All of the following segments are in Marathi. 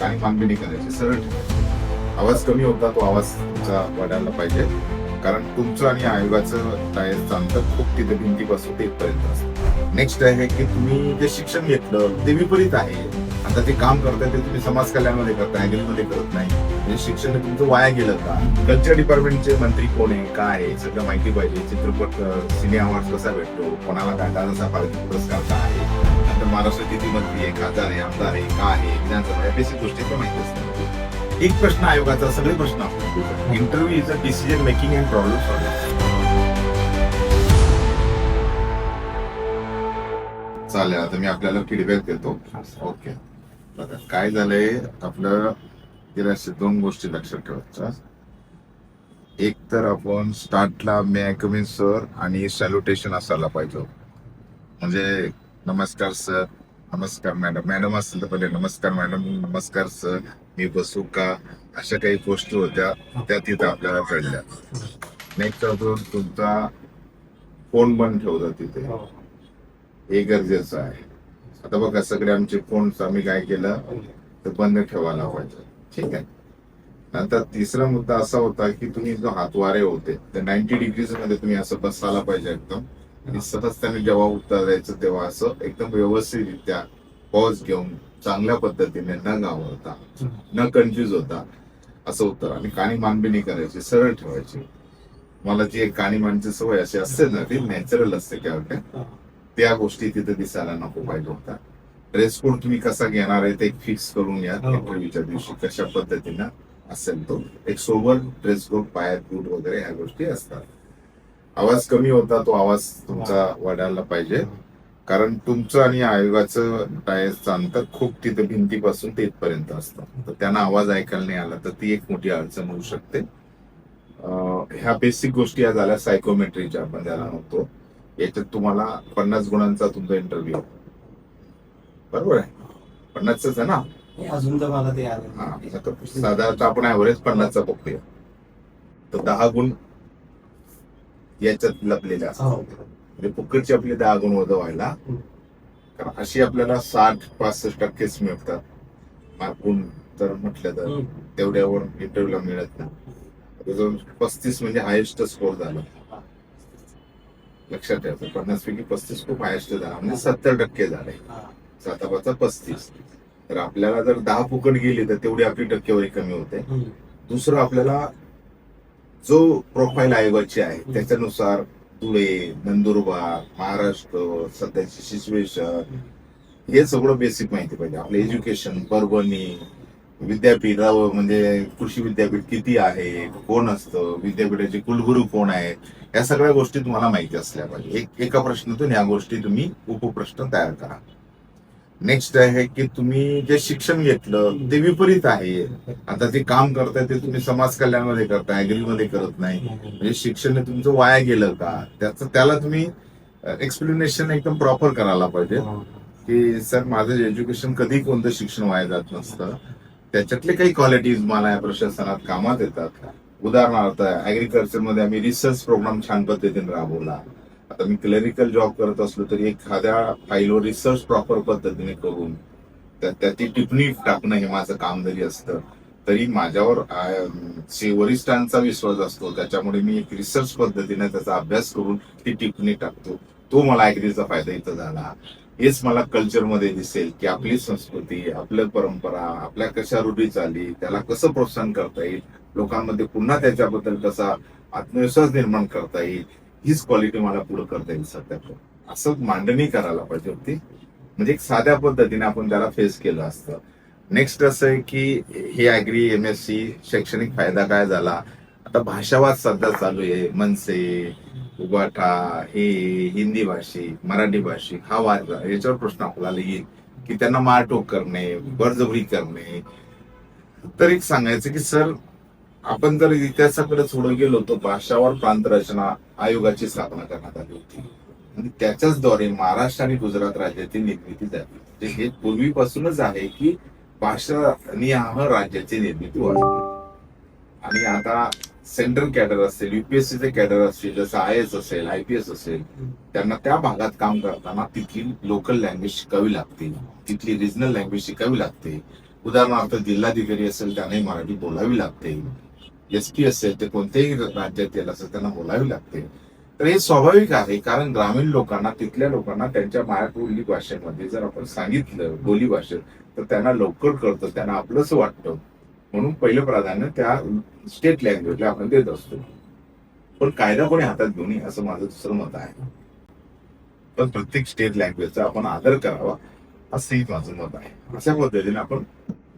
काही नाही करायची. सरळ आवाज कमी होता तो आवाज तुमचा वाढायला पाहिजे. कारण तुमचं आणि आयोगाचं टायरचं अंतर खूप तिथे भिंतीपासून ते इथपर्यंत. असतं नेक्स्ट आहे की तुम्ही जे शिक्षण घेतलं ते विपरीत आहे. आता ते काम करताय ते तुम्ही समाज कल्याणमध्ये करतायमध्ये करत नाही. म्हणजे शिक्षण तुमचं वाया गेलं का? कल्चर डिपार्टमेंटचे मंत्री कोण आहे? काय आहे? सगळं माहिती पाहिजे. चित्रपट सिने अवॉर्ड कसा भेटतो? कोणाला काय दादा पारितोषिक पुरस्कार काय आहे? नंतर महाराष्ट्र किती मंत्री आहे खासदार आहे आमदार आहे का आहे? विधानसभा या बेसिक गोष्टी पण माहिती असतात एक प्रश्न आयोगाचा सगळे प्रश्न interview is a decision making and problem solving चालेल आता मी आपल्याला फीडबॅक देतो. ओके बघा काय झालंय? आपलं गेल्या दोन गोष्टी लक्षात ठेवायच्या. एक तर आपण स्टार्टला may I come in sir आणि सॅल्युटेशन असायला पाहिजे. म्हणजे नमस्कार सर. नमस्कार मॅडम. मॅडम असेल तर पहिले नमस्कार मॅडम. नमस्कार सर. मी बसू का अशा काही गोष्टी होत्या. त्या तिथं आपल्याला कळल्या. नेक्स्ट अजून तुमचा फोन बंद ठेवला तिथे. हे. गरजेचं आहे. आता बघा सगळे आमचे फोन्स आम्ही काय केलं? तर बंद ठेवायला पाहिजे ठीक आहे? नंतर तिसरा मुद्दा असा होता की तुम्ही जो हातवारे होते ते नाईन्टी डिग्रीजमध्ये तुम्ही असं बसायला पाहिजे एकदम. आणि सहजतेने जेव्हा उत्तर द्यायचं तेव्हा असं एकदम व्यवस्थितरित्या पॉज घेऊन चांगल्या पद्धतीने न घाबरता न कन्फ्युज होता असं उत्तर. आणि काणी मानबिनी करायची सरळ ठेवायची. मला जी एक काणी मानची सवय अशी असते ना ती नॅचरल असते काय त्या गोष्टी तिथे दिसायला नको पाहिजे होता ड्रेस कोड तुम्ही कसा घेणार आहे ते फिक्स करून या हो. इंटरव्ह्यूच्या दिवशी कशा पद्धतीनं असेल तो. एक सोबत ड्रेस कोड पायात बूट वगैरे ह्या गोष्टी असतात. आवाज कमी होता तो आवाज तुमचा वाढायला पाहिजे. कारण तुमचं आणि आयोगाचं टायरचं अंतर खूप तिथे भिंतीपासून ते इथपर्यंत असतं तर त्यांना आवाज ऐकायला नाही आला तर ती एक मोठी अडचण होऊ शकते. ह्या बेसिक गोष्टी या झाल्या सायकोमेट्रीच्या आपण ज्याला म्हणतो. याच्यात तुम्हाला पन्नास गुणांचा तुमचा इंटरव्ह्यू बरोबर आहे? पन्नासच आहे ना? अजून तर मला ते साधारणतः आपण ऍव्हरेज पन्नासचा बघतोय तर दहा गुण याच्यात लपलेले असतात हो. म्हणजे फुकटचे आपले दहा गुण वजा व्हायला. कारण अशी आपल्याला साठ पासष्ट टक्केच मिळतात मार्कून तर म्हटलं तर. तेवढ्यावर इंटरव्ह्यूला मिळत नाही पस्तीस म्हणजे हायेस्ट स्कोर झाला लक्षात ठेवायचं पन्नास पैकी पस्तीस खूप हायेस्ट झाला म्हणजे सत्तर टक्के झाले. सातापाचा पस्तीस तर आपल्याला जर दहा फुकट गेली तर तेवढी आपली टक्केवारी कमी होते. दुसरं आपल्याला जो प्रोफाईल आयोगाची आहे त्याच्यानुसार धुळे नंदुरबार महाराष्ट्र सध्याची सिच्युएशन हे सगळं बेसिक माहिती पाहिजे. आपलं एज्युकेशन परभणी विद्यापीठ म्हणजे कृषी विद्यापीठ किती आहे कोण असतं विद्यापीठाचे कुलगुरू कोण आहेत या सगळ्या गोष्टी तुम्हाला माहिती असल्या पाहिजे. एक एका प्रश्नातून या गोष्टी तुम्ही उपप्रश्न तयार करा. नेक्स्ट आहे की तुम्ही जे शिक्षण घेतलं ते विपरीत आहे. आता ते काम करताय ते तुम्ही समाज कल्याणमध्ये करतायमध्ये करत नाही. म्हणजे शिक्षण तुमचं वाया गेलं का? त्याचं त्याला तुम्ही एक्सप्लेनेशन एकदम प्रॉपर करायला पाहिजे. की सर माझं एज्युकेशन कधी कोणतं शिक्षण वाया जात नसतं. त्याच्यातले काही क्वालिटीज मला या प्रशासनात कामात येतात. उदाहरणार्थ ऍग्रीकल्चरमध्ये आम्ही रिसर्च प्रोग्राम छान पद्धतीने राबवला. आता मी क्लरिकल जॉब करत असलो तरी एखाद्या फाईलवर रिसर्च प्रॉपर पद्धतीने करून त्या- त्याची टिप्पणी टाकणं हे माझं काम जरी असतं तरी माझ्यावर वरिष्ठांचा विश्वास असतो त्याच्यामुळे मी एक रिसर्च पद्धतीने त्याचा अभ्यास करून ती टिप्पणी टाकतो. तो मला ऍग्रीचा फायदा इथं झाला. हेच मला कल्चरमध्ये दिसेल की आपली संस्कृती आपल्या परंपरा आपल्या कशा रूढी चाली त्याला कसं प्रोत्साहन करता येईल लोकांमध्ये पुन्हा त्याच्याबद्दल कसा आत्मविश्वास निर्माण करता येईल हीच क्वालिटी मला पुढे करता येईल सध्या असं मांडणी करायला पाहिजे होती. म्हणजे एक साध्या पद्धतीने आपण त्याला फेस केलं असतं. नेक्स्ट असं आहे की हे अॅग्री एम एस सी शैक्षणिक फायदा काय झाला? आता भाषावाद सध्या चालू आहे. मनसे उबाठा हे हिंदी भाषिक मराठी भाषिक हा वाद याच्यावर प्रश्न आपल्याला येईल की त्यांना मारटोक करणे बळजबरी करणे. तर एक सांगायचं की सर आपण जर इतिहासाकडे थोडं गेलो तर भाषावर प्रांत रचना आयोगाची स्थापना करण्यात आली होती. आणि त्याच्याचद्वारे महाराष्ट्र आणि गुजरात राज्याची निर्मिती झाली. म्हणजे हे पूर्वीपासूनच आहे की भाषा निहाह राज्याची निर्मिती व्हावी आणि आता सेंट्रल कॅडर असेल युपीएससीचे कॅडर असतील जसं आय एस असेल आय पी एस असेल त्यांना त्या भागात काम करताना तिथली लोकल लँग्वेज शिकावी लागते. तिथली रिजनल लँग्वेज शिकावी लागते. उदाहरणार्थ जिल्हाधिकारी असेल त्यांनाही मराठी बोलावी लागते. एस पी असेल ते कोणत्याही राज्यातील असेल त्यांना बोलावी लागते. तर हे स्वाभाविक आहे कारण ग्रामीण लोकांना तिथल्या लोकांना त्यांच्या मायाबोली भाषेमध्ये जर आपण सांगितलं बोली भाषेत तर त्यांना लवकर कळतं त्यांना आपलंच वाटतं. म्हणून पहिलं प्राधान्य त्या स्टेट लँग्वेजला आपण देत असतो. पण कायदा कोणी हातात घेऊ नये असं माझं दुसरं मत आहे. पण प्रत्येक स्टेट लँग्वेजचा आपण आदर करावा असंही माझं मत आहे. अशा पद्धतीने आपण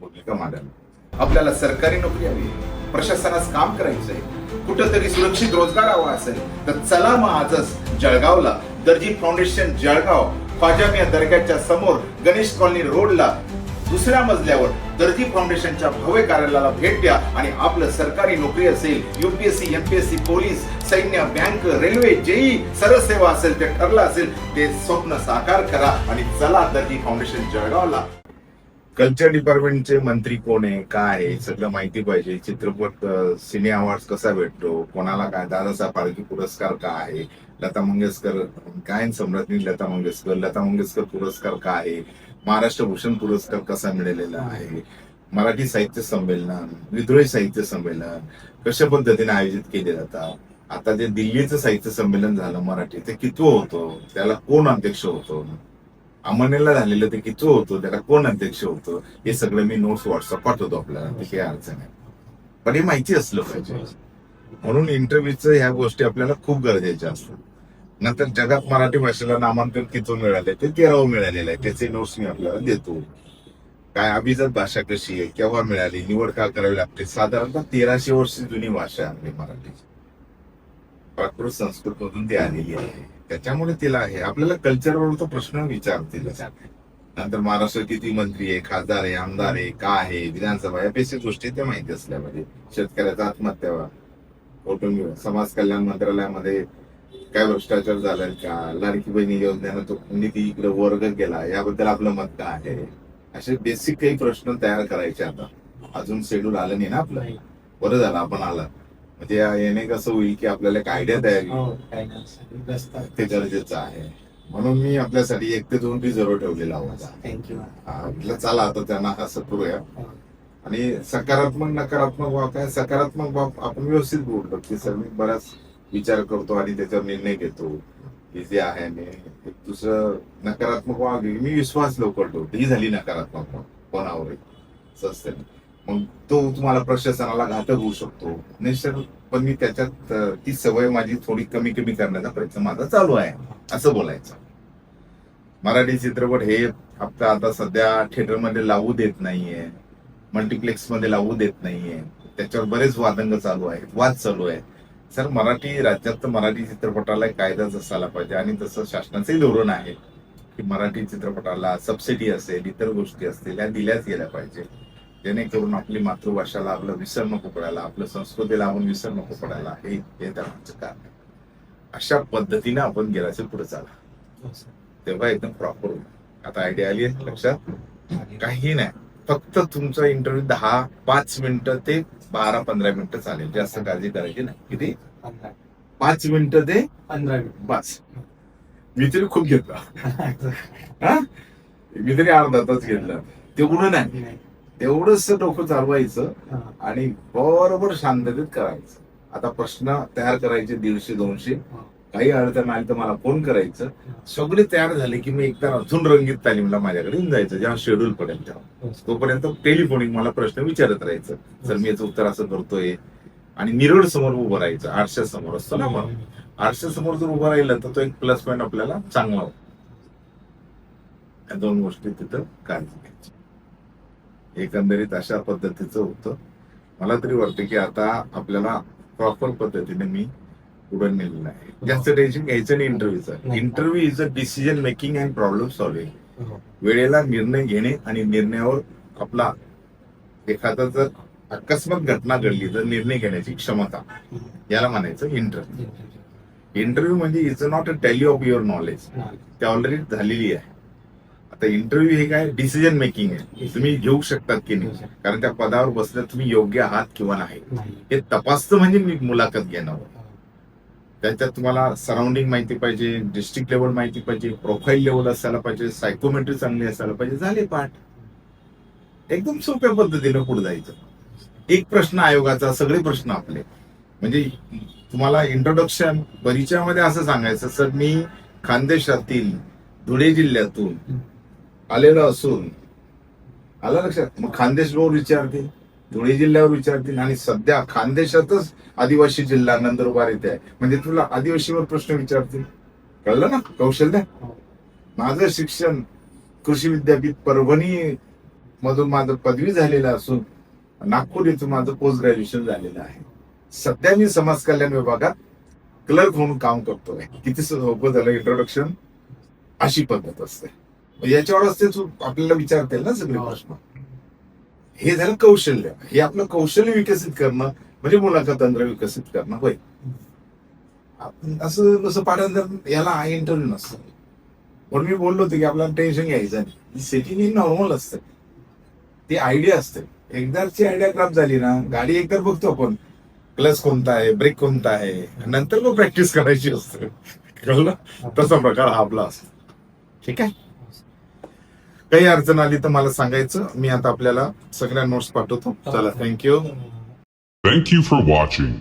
भूमिका मांडावी. आपल्याला सरकारी नोकरी हवी प्रशासनास काम करायचंय. कुठंतरी सुरक्षित रोजगार हवा असेल तर चला मग आजच जळगावला दर्जी फाउंडेशन जळगाव फाजामिया दर्ग्याच्या समोर गणेश कॉलनी रोडला दुसऱ्या मजल्यावर दर्जी फाउंडेशनच्या भव्य कार्यालयाला भेट द्या आणि आपलं सरकारी नोकरी असेल युपीएससी एमपीएससी पोलीस सैन्य बँक रेल्वे जेई सरसेवा असेल ते ठरलं असेल ते स्वप्न साकार करा आणि चला दर्जी फाउंडेशन जळगावला. कल्चर डिपार्टमेंटचे मंत्री कोण आहे? काय आहे? सगळं माहिती पाहिजे. चित्रपट सिने अवॉर्ड कसा भेटतो? कोणाला काय? दादासाहेब फाळके पुरस्कार काय आहे? लता मंगेशकर काय सम्राज्ञी लता मंगेशकर. लता मंगेशकर पुरस्कार काय आहे? महाराष्ट्र भूषण पुरस्कार कसा मिळालेला आहे? मराठी साहित्य संमेलन विद्रोही साहित्य संमेलन कशा पद्धतीने आयोजित केले जातात? आता जे दिल्लीचं साहित्य संमेलन झालं मराठी ते कितवं होतं? त्याला कोण अध्यक्ष होतो? अमान्यला झालेलं ते किती होतं त्याला कोण अध्यक्ष होतं हे सगळं मी नोट्स व्हॉट्सअप पाठवतो आपल्याला ते काही अडचण आहे पण हे माहिती असलं पाहिजे. म्हणून इंटरव्ह्यूचं ह्या गोष्टी आपल्याला खूप गरजेच्या असतात. नंतर जगात मराठी भाषेला नामांकन किती मिळाले ते तेरावं मिळालेलं आहे. त्याचे नोट्स मी आपल्याला देतो. काय अभिजात भाषा कशी आहे केव्हा मिळाली निवड का करावी लागते? साधारणतः तेराशे वर्ष जुनी भाषा आहे आपली मराठीची प्राकृत संस्कृत मधून ती आलेली आहे. त्याच्यामुळे तिला आहे. आपल्याला कल्चरवर तो प्रश्न विचारतील. नंतर महाराष्ट्र किती मंत्री आहे खासदार आहे आमदार आहे का आहे विधानसभा या बेसिक गोष्टी त्या माहिती असल्या पाहिजे शेतकऱ्याचा आत्महत्या कौटुंबिक समाज कल्याण मंत्रालयामध्ये काय भ्रष्टाचार झालाय का लाडकी बहिणी योजनेनं तो निधी इकडे वर्ग केला याबद्दल आपलं मत काय आहे? असे बेसिक काही प्रश्न तयार करायचे आता. अजून शेड्यूल आलं नाही ना आपलं? बरं झालं आपण आलं. म्हणजे याने कसं होईल की आपल्याला एक आयडिया तयार. हो ते गरजेचं आहे. म्हणून मी आपल्यासाठी एक ते दोन रिझर्व ठेवलेला होता हा, म्हटलं चला आता त्यांना असं करूया. आणि सकारात्मक नकारात्मक बाब काय? सकारात्मक बाब आपण व्यवस्थित बोललो की सर मी बराच विचार करतो आणि त्याच्यावर निर्णय घेतो की जे आहे दुसरं नकारात्मक बाब मी विश्वास लवकर ठेवतो. ही झाली नकारात्मक बाब कोणावर असं असतं ना. मग तो तुम्हाला प्रशासनाला घातक होऊ शकतो. नाही पण मी त्याच्यात ती सवय माझी थोडी कमी कमी करण्याचा प्रयत्न माझा चालू आहे असं बोलायचं. मराठी चित्रपट हे आता आता सध्या थिएटरमध्ये लावू देत नाहीये मल्टिप्लेक्समध्ये लावू देत नाहीये. त्याच्यावर बरेच वादंग चालू आहेत वाद चालू आहे सर मराठी राज्यात तर मराठी चित्रपटाला कायदाच असायला पाहिजे आणि तसं शासनाचंही धोरण आहे की मराठी चित्रपटाला सबसिडी असेल इतर गोष्टी असतील या दिल्याच गेल्या पाहिजे. जेणेकरून आपली मातृभाषाला आपलं विसर नको पडायला आपल्या संस्कृतीला आपण विसर नको पडायला हे हे त्यामागचं कारण आहे. अशा पद्धतीने आपण गेल्याचे पुढे चाला. तेव्हा एकदम प्रॉपर होईल. आता आयडिया आली आहे लक्षात? काही नाही. फक्त तुमचा इंटरव्ह्यू दहा पाच मिनिटं ते बारा पंधरा मिनिटं चालेल. जास्त काळजी करायची नाही. किती? पाच मिनिटं ते पंधरा मिनिट. बस. मी तरी खूप घेतला. हा? मी तरी अर्धा तास घेतला. तेवढं नाही. तेवढंच डोकं चालवायचं. आणि बरोबर शांततेत करायचं. आता प्रश्न तयार करायचे दीडशे दोनशे. काही अडचण आली तर मला फोन करायचं. सगळे तयार झाले की मी एकदा अजून रंगीत तालीमला माझ्याकडे येऊन जायचं जेव्हा शेड्यूल पडेल तेव्हा तोपर्यंत टेलिफोनिक मला प्रश्न विचारत राहायचं. सर मी याचं उत्तर असं करतोय. आणि मिरड समोर उभं राहायचं आरशा समोर. असतो ना मग. आरशा समोर जर उभं राहिलं तर तो एक प्लस पॉईंट आपल्याला चांगला होतो. या दोन गोष्टी तिथं काळजी घ्यायची एकंदरीत अशा पद्धतीचं होतं. मला तरी वाटतं की आता आपल्याला प्रॉपर पद्धतीने मी पुढे नेलेलं आहे. जास्त टेन्शन घ्यायचं नाही इंटरव्ह्यूचं. Interview is a decision making and problem solving हो. वेळेला निर्णय घेणे आणि निर्णयावर आपला एखादा जर अकस्मात घटना घडली तर निर्णय घेण्याची क्षमता. याला म्हणायचं इंटरव्ह्यू इंटरव्ह्यू म्हणजे is not a tally of your knowledge. ते ऑलरेडी झालेली आहे. आता इंटरव्ह्यू हे काय डिसिजन मेकिंग आहे. तुम्ही घेऊ शकतात की नाही? कारण त्या पदावर बसल्यात तुम्ही योग्य आहात किंवा नाही. हे तपासतं म्हणजे मी मुलाखत घेणं त्याच्यात तुम्हाला सराउंडिंग माहिती पाहिजे डिस्ट्रिक्ट लेवल माहिती पाहिजे प्रोफाईल लेवल असायला पाहिजे सायकोमेट्री चांगली असायला पाहिजे झाले पाठ. एकदम सोप्या पद्धतीने पुढे जायचं. एक प्रश्न आयोगाचा सगळे प्रश्न आपले. म्हणजे तुम्हाला इंट्रोडक्शन परिचयामध्ये असं सांगायचं सर मी खानदेशातील धुळे जिल्ह्यातून आलेला असून आला लक्षात? मग खानदेशवर विचारतील धुळे जिल्ह्यावर विचारतील आणि सध्या खानदेशातच आदिवासी जिल्हा नंदुरबार येते आहे. म्हणजे तुला आदिवासीवर प्रश्न विचारतील. कळलं ना? कौशल्य माझं शिक्षण कृषी विद्यापीठ परभणी मधून माझं पदवी झालेलं असून नागपूर येथून माझं पोस्ट ग्रॅज्युएशन झालेलं आहे. सध्या मी समाज कल्याण विभागात क्लर्क म्हणून काम करतोय. किती सोपं झालं इंट्रोडक्शन अशी पद्धत असते. याच्यावरच ते तू आपल्याला विचारतील ना सगळे प्रश्न. हे झालं कौशल्य. हे आपलं कौशल्य विकसित करणं म्हणजे मुलाखत तंत्र विकसित करणं होय. आपण असं जसं पाठांतर याला इंटरव्ह्यू नसतं. पण मी बोललो होतो की आपल्याला टेन्शन घ्यायचं नाही. सेटिंग ही नॉर्मल असते. ती आयडिया असते. एकदाची आयडिया क्राफ्ट झाली ना गाडी एकदा बघतो आपण. क्लच कोणता आहे ब्रेक कोणता आहे नंतर मग प्रॅक्टिस करायची असते. कळलं? तसा प्रकार हा आपला असतो. ठीक आहे? काही अडचण आली तर मला सांगायचं. मी आता आपल्याला सगळ्या नोट्स पाठवतो. चला थँक्यू you for watching.